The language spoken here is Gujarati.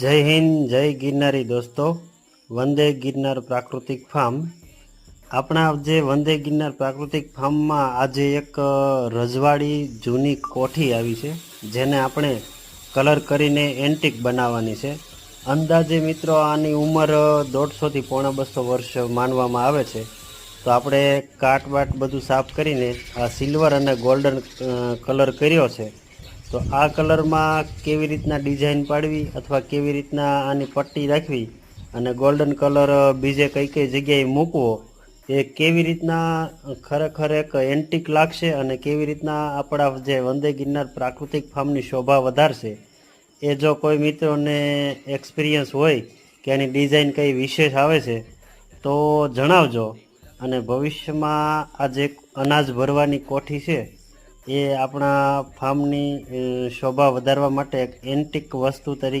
જય હિન્દ, જય ગિરનારી દોસ્તો. વંદે ગિરનાર પ્રાકૃતિક ફાર્મ. આપણા જે વંદે ગિરનાર પ્રાકૃતિક ફાર્મમાં આજે એક રજવાડી જૂની કોઠી આવી છે, જેને આપણે કલર કરીને એન્ટિક બનાવવાની છે. અંદાજે મિત્રો આની ઉંમર દોઢસોથી પોણા બસો વર્ષ માનવામાં આવે છે. તો આપણે કાટ બાટ બધું સાફ કરીને આ સિલ્વર અને ગોલ્ડન કલર કર્યો છે. તો આ કલરમાં કેવી રીતના ડિઝાઇન પાડવી અથવા કેવી રીતના આની પટ્ટી રાખવી અને ગોલ્ડન કલર બીજે કઈ કઈ જગ્યાએ મૂકવો, એ કેવી રીતના ખરેખર એક એન્ટિક લાગશે અને કેવી રીતના આપણા જે વંદે ગિરનાર પ્રાકૃતિક ફાર્મની શોભા વધારશે, એ જો કોઈ મિત્રોને એક્સપિરિયન્સ હોય કે આની ડિઝાઇન કઈ વિશેષ આવે છે, તો જણાવજો. અને ભવિષ્યમાં આ જે અનાજ ભરવાની કોઠી છે એ આપણા ફાર્મની શોભા વધારવા માટે એક એન્ટિક વસ્તુ તરીકે